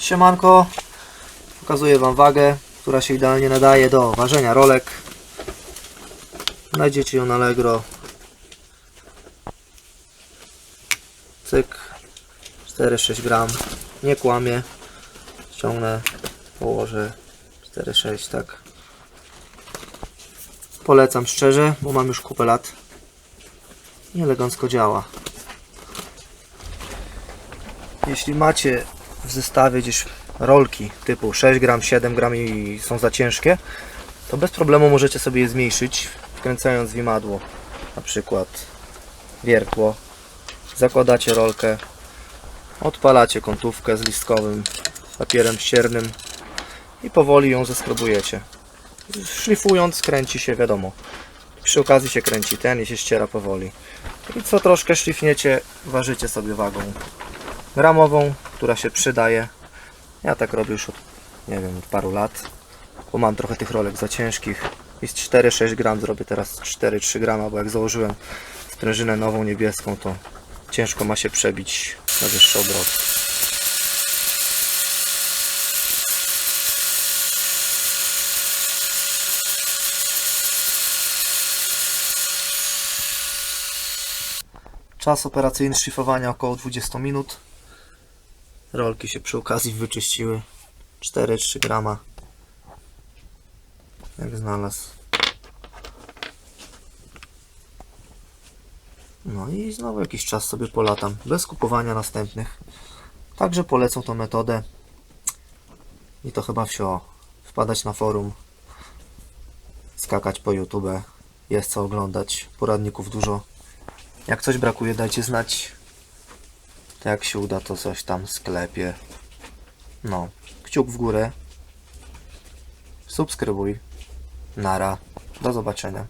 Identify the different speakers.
Speaker 1: Siemanko, pokazuję Wam wagę, która się idealnie nadaje do ważenia rolek. Znajdziecie ją na Allegro. Cyk, 4-6 gram, nie kłamie. Ściągnę, położę 4-6, tak. Polecam szczerze, bo mam już kupę lat. I elegancko działa. Jeśli macie w zestawie gdzieś rolki typu 6 gram, 7 gram i są za ciężkie, to bez problemu możecie sobie je zmniejszyć, wkręcając w imadło, na przykład wiertło. Zakładacie rolkę, odpalacie kątówkę z listkowym papierem ściernym i powoli ją zeskrobujecie. Szlifując kręci się, wiadomo. Przy okazji się kręci ten i się ściera powoli. I co troszkę szlifniecie, ważycie sobie wagą gramową, która się przydaje. Ja tak robię już od, nie wiem, od paru lat, bo mam trochę tych rolek za ciężkich. I z 4-6 gram zrobię teraz 4-3 grama, bo jak założyłem sprężynę nową niebieską, to ciężko ma się przebić na wyższe obroty. Czas operacyjny szlifowania około 20 minut. Rolki się przy okazji wyczyściły. 4-3 grama. Jak znalazł. No i znowu jakiś czas sobie polatam. Bez kupowania następnych. Także polecą tą metodę. I to chyba wsio. Wpadać na forum. Skakać po YouTube. Jest co oglądać. Poradników dużo. Jak coś brakuje, dajcie znać. To jak się uda, to coś tam sklepie. No, kciuk w górę. Subskrybuj. Nara. Do zobaczenia.